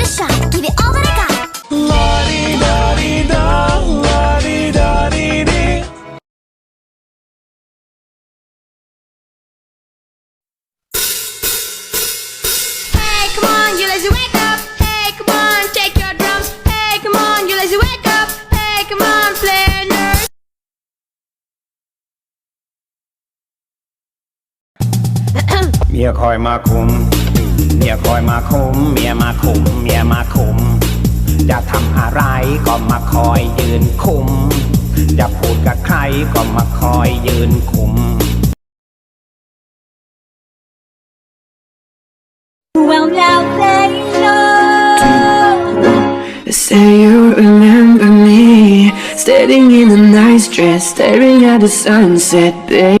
a shot, give it all that I got. La-di-da-di-da, la-di-da-di-di. Hey, come on, you lazy wake up. Hey, come on, take your drums. Hey, come on, you lazy wake up. Hey, come on, play nurse. เมียคอยมาคุม เมียคอยมาคุมเมียมาคุมเมียมาคุมจะทำอะไรก็มาคอยยืนคุม จะพูดกับใครก็มาคอยยืนคุม Well, now they know. Say you remember me Standing in a nice dress Staring at the sunset, babe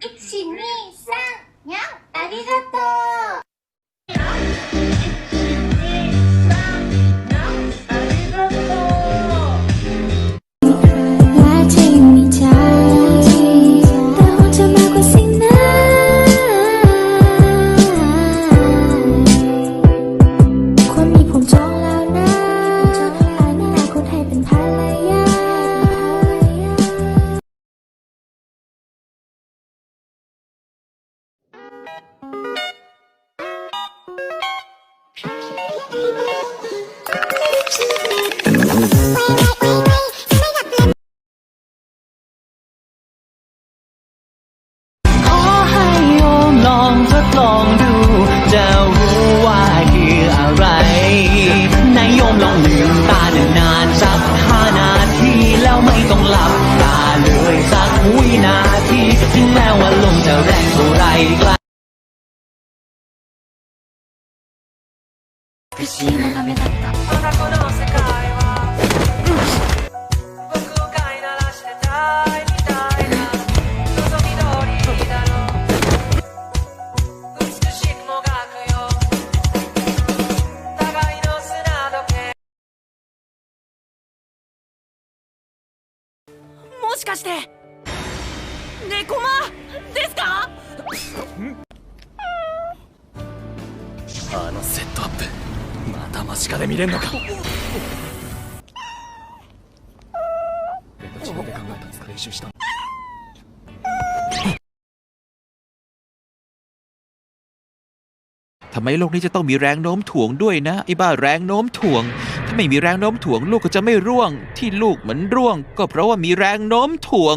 1、2、3、にゃんありがとう。 ขอให้โยมลองทดลองดู จะรู้ว่าคืออะไรนายโยมลองลืมตานานๆสักห้านาทีแล้วไม่ต้องหลับตาเลยสักวินาที ถึงแม้ว่าลมจะแรงเท่าไรไกล めだった。の世界はもしかして猫マですか？あのセットアップ。また間近で見れんのか俺たちなんで考えたんですか練習したの ทำไมโลกนี้จะต้องมีแรงโน้มถ่วงด้วยนะ ไอ้บ้าแรงโน้มถ่วง ถ้าไม่มีแรงโน้มถ่วง ลูกก็จะไม่ร่วง ที่ลูกเหมือนร่วง ก็เพราะว่ามีแรงโน้มถ่วง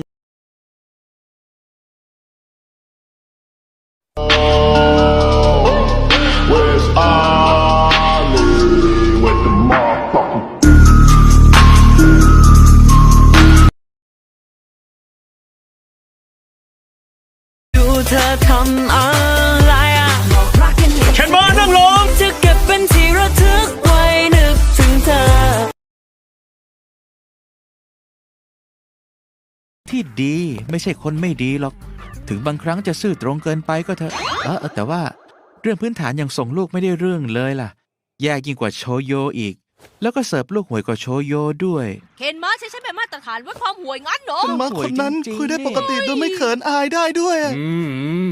ที่ดีไม่ใช่คนไม่ดีหรอก ถึงบางครั้งจะซื่อตรงเกินไปก็เถอะเออเออแต่ว่าเรื่องพื้นฐานอย่างส่งลูกไม่ได้เรื่องเลยล่ะ แย่ยิ่งกว่าโชโยอีก แล้วก็เสิร์ฟลูกหวยกว่าโชโยด้วย เคนมาใช้ใช้เป็นมาตรฐานวัดความห่วยงั้นเหรอเป็นม้าคนนั้นคุยได้ปกติโดยไม่เขินอายได้ด้วยอืม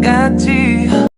똑같지.